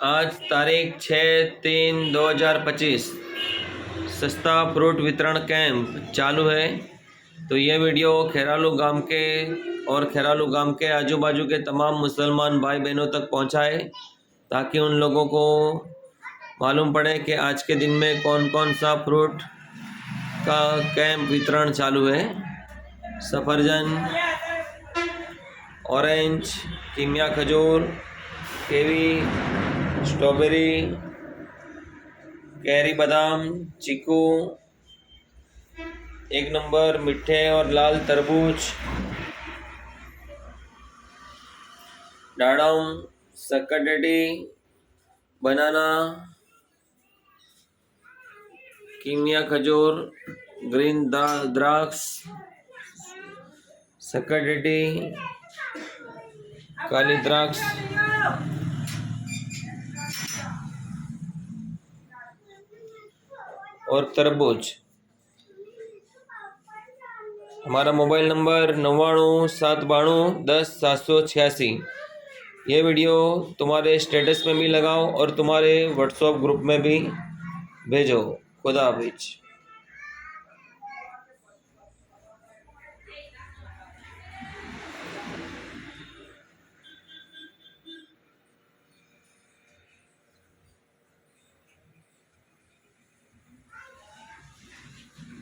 आज तारीख छः तीन दो हज़ार पच्चीस। सस्ता फ्रूट वितरण कैंप चालू है। तो ये वीडियो खेरालू गाँव के और खेरालू गाँव के आजू बाजू के तमाम मुसलमान भाई बहनों तक पहुँचाए, ताकि उन लोगों को मालूम पड़े कि आज के दिन में कौन कौन सा फ्रूट का कैंप वितरण चालू है। सफरजन, ऑरेंज, कीमिया खजूर, केवी स्ट्रॉबेरी, कैरी बादाम, चीकू, एक नंबर मीठे और लाल तरबूज दाड़म सकटेटी बनाना, कीमिया खजूर, ग्रीन द्राक्ष सकटेटी काली द्राक्ष। और तरबूज। हमारा मोबाइल नंबर नवाणु सात बाणु दस सात सौ छियासी। ये वीडियो तुम्हारे स्टेटस में भी लगाओ और तुम्हारे व्हाट्सएप ग्रुप में भी भेजो। खुदा हाफिज।